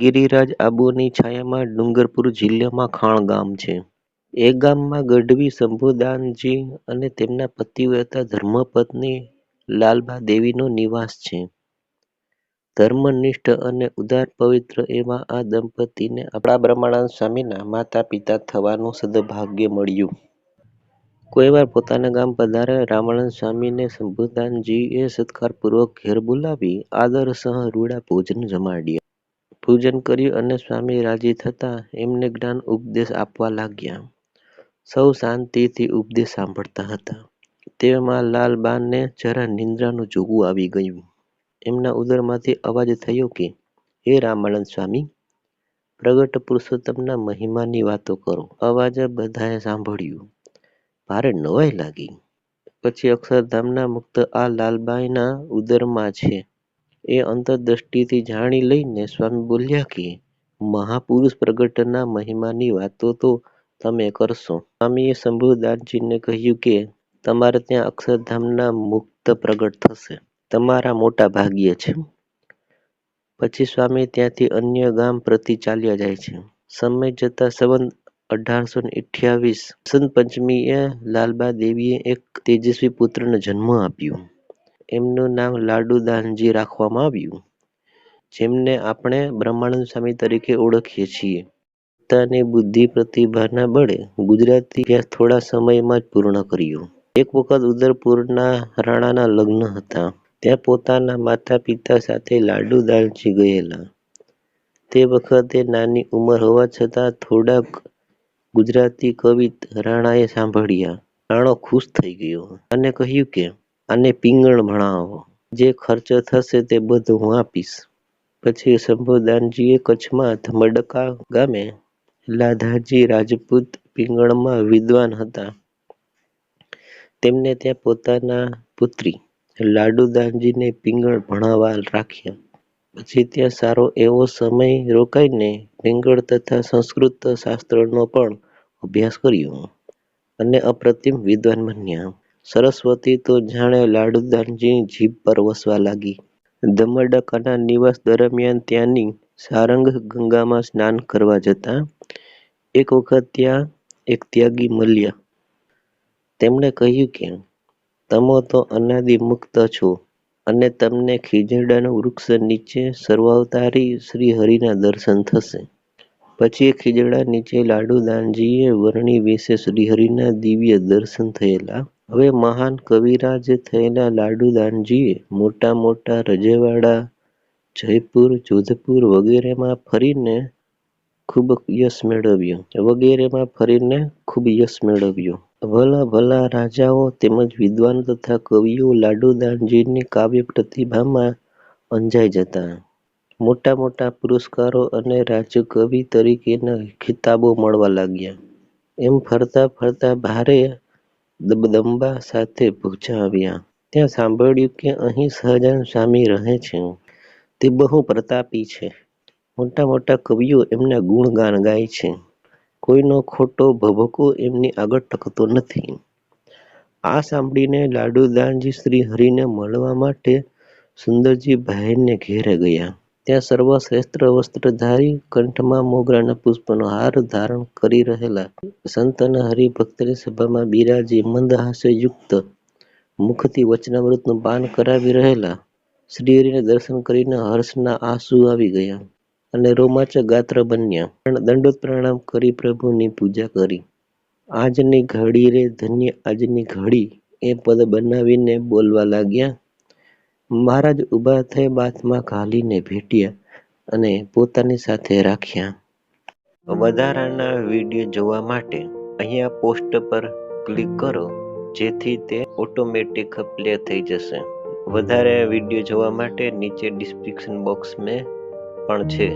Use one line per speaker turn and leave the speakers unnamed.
ગિરિરાજ આબુની છાયામાં ડુંગરપુર જિલ્લામાં ખાણ ગામ છે. એ ગામમાં ગઢવી શંભુદાનજી અને તેમના પતિવ્રતા ધર્મપત્ની લાલબા દેવીનો નિવાસ છે. ધર્મનિષ્ઠ અને ઉદાર પવિત્ર એવા આ દંપતીને આપણા બ્રહ્માનંદ સ્વામીના માતા પિતા થવાનું સદભાગ્ય મળ્યું. કોઈ વાર પોતાના ગામ પધારે રામાનંદ સ્વામીને શંભુદાનજીએ સત્કારપૂર્વક ઘેર બોલાવી આદરસહ રૂડા ભોજન જમાડ્યા. પૂજન કર્યું અને સ્વામી રાજી થતા એમને જ્ઞાન ઉપદેશ આપવા લાગ્યા. સૌ શાંતિથી ઉપદેશ સાંભળતા હતા. તેમાં લાલબાને જરા નિંદ્રાનું જોગું આવી ગયું. એમના ઉદરમાંથી અવાજ થયો કે, હે રામાનંદ સ્વામી! પ્રગટ પુરુષોત્તમના મહિમાની વાતો કરો. અવાજ બધાએ સાંભળ્યું. ભારે નવાઈ લાગી. પછી અક્ષરધામના મુક્ત આ લાલબાઈના ઉદરમાં છે એ અંતરદૃષ્ટિથી જાણી લઈને સ્વામી બોલ્યા કે, મહાપુરુષ પ્રગટના મહિમાની વાતો તો તમે કરશો. સ્વામીએ શંભુદાસજીને કહ્યું કે, તમારે ત્યાં અક્ષરધામના મુક્ત પ્રગટ થશે. તમારા મોટા ભાગ્ય છે. પછી સ્વામી ત્યાંથી અન્ય ગામ પ્રતિ ચાલ્યા જાય છે. સમય જતાં સંવંત અઢારસો અઠ્યાવીસ વસંત પંચમીએ લાલબા દેવીએ એક તેજસ્વી પુત્રને જન્મ આપ્યો. એમનું નામ લાડુદાનજી રાખવામાં આવ્યું. જેમને આપણે બ્રહ્માનંદ સ્વામી તરીકે ઓળખીએ છીએ. પોતાની બુદ્ધિ પ્રતિભાના બળે ગુજરાતી થોડા સમયમાં જ પૂર્ણ કર્યો. એક વખત ઉદયપુરના રાણાના લગ્ન હતા. ત્યાં પોતાના માતા પિતા સાથે લાડુદાનજી ગયેલા. તે વખતે નાની ઉંમર હોવા છતાં થોડાક ગુજરાતી કવિ રાણાએ સાંભળ્યા. રાણો ખુશ થઈ ગયો અને કહ્યું કે આને પીંગણ ભણાવો. જે ખર્ચ થશે તે બધું હું આપીશ. પછી શંભુદાનજીએ કચ્છમાં ધમડકા ગામે લાધાજી રાજપૂત પીંગણમાં વિદ્વાન હતા. તેમને ત્યાં પોતાના પુત્રી લાડુદાનજીને પીંગળ ભણાવવા રાખ્યા. પછી ત્યાં સારો એવો સમય રોકાઈને પીંગળ તથા સંસ્કૃત શાસ્ત્રનો પણ અભ્યાસ કર્યો અને અપ્રતિમ વિદ્વાન બન્યા. સરસ્વતી તો જાણે લાડુદાનજીની જીભ પર વસવા લાગી. દમડકાના નિવાસ દરમિયાન ત્યાંની સારંગ ગંગામાં સ્નાન કરવા જતા એક વખત ત્યાં એક ત્યાગી મળ્યા. તેમણે કહ્યું કે, તમો તો અનાદિ મુક્ત છો અને તમને ખીજડાના વૃક્ષ નીચે સર્વાવતારી શ્રી હરિના દર્શન થશે. પછી ખીજડા નીચે લાડુદાનજીએ વરણી વિશે શ્રીહરિના દિવ્ય દર્શન થયેલા. હવે મહાન કવિરાજ થયેલા લાડુદાનજીએ મોટા મોટા રજવાડા જયપુર, જોધપુર વગેરેમાં ફરીને ખૂબ યશ મેળવ્યો વગેરેમાં ફરીને ખૂબ યશ મેળવ્યો ભલા ભલા રાજાઓ તેમજ વિદ્વાન તથા કવિઓ લાડુદાનજીની કાવ્ય પ્રતિભામાં અંજાઈ જતા. મોટા મોટા પુરસ્કારો અને રાજકવિ તરીકેના ખિતાબો મળવા લાગ્યા. એમ ફરતા ફરતા ભારે દબદબા સાથે આવ્યા. ત્યાં સાંભળ્યું કે અહીં સહજાનંદ સ્વામી રહે છે. તે બહુ પ્રતાપી છે. મોટા મોટા કવિઓ એમના ગુણગાન ગાય છે. કોઈનો ખોટો ભભકો એમની આગળ ટકતો નથી. આ સાંભળીને લાડુદાનજી શ્રીહરિને મળવા માટે સુંદરજીભાઈને ઘેરે ગયા. ત્યાં સર્વશ્રેષ્ઠ વસ્ત્ર ધારી કંઠમાં મોગરાના પુષ્પનો હાર ધારણ કરી રહેલા સંત અને હરિભક્તની સભામાં બિરાજી મંદહાસ્યયુક્ત મુખથી વચનામૃતનું પાન કરાવી રહેલા શ્રીહરિને દર્શન કરીને હર્ષના આંસુ આવી ગયા અને રોમાંચક ગાત્ર બન્યા. દંડોત પ્રણામ કરી પ્રભુની પૂજા કરી. આજની ઘડી રે ધન્ય આજની ઘડી એ પદ બનાવીને બોલવા લાગ્યા. મહારાજ ઊભા થઈ બાથમાં ઘાલીને ભેટ્યા અને પોતાની સાથે રાખ્યા. વધારાના વીડિયો જોવા માટે અહીંયા પોસ્ટ પર ક્લિક કરો, જેથી તે ઓટોમેટિક પ્લે થઈ જશે. વધારે વિડિયો જોવા માટે નીચે ડિસ્ક્રિપ્શન બોક્સ મેં પણ છે.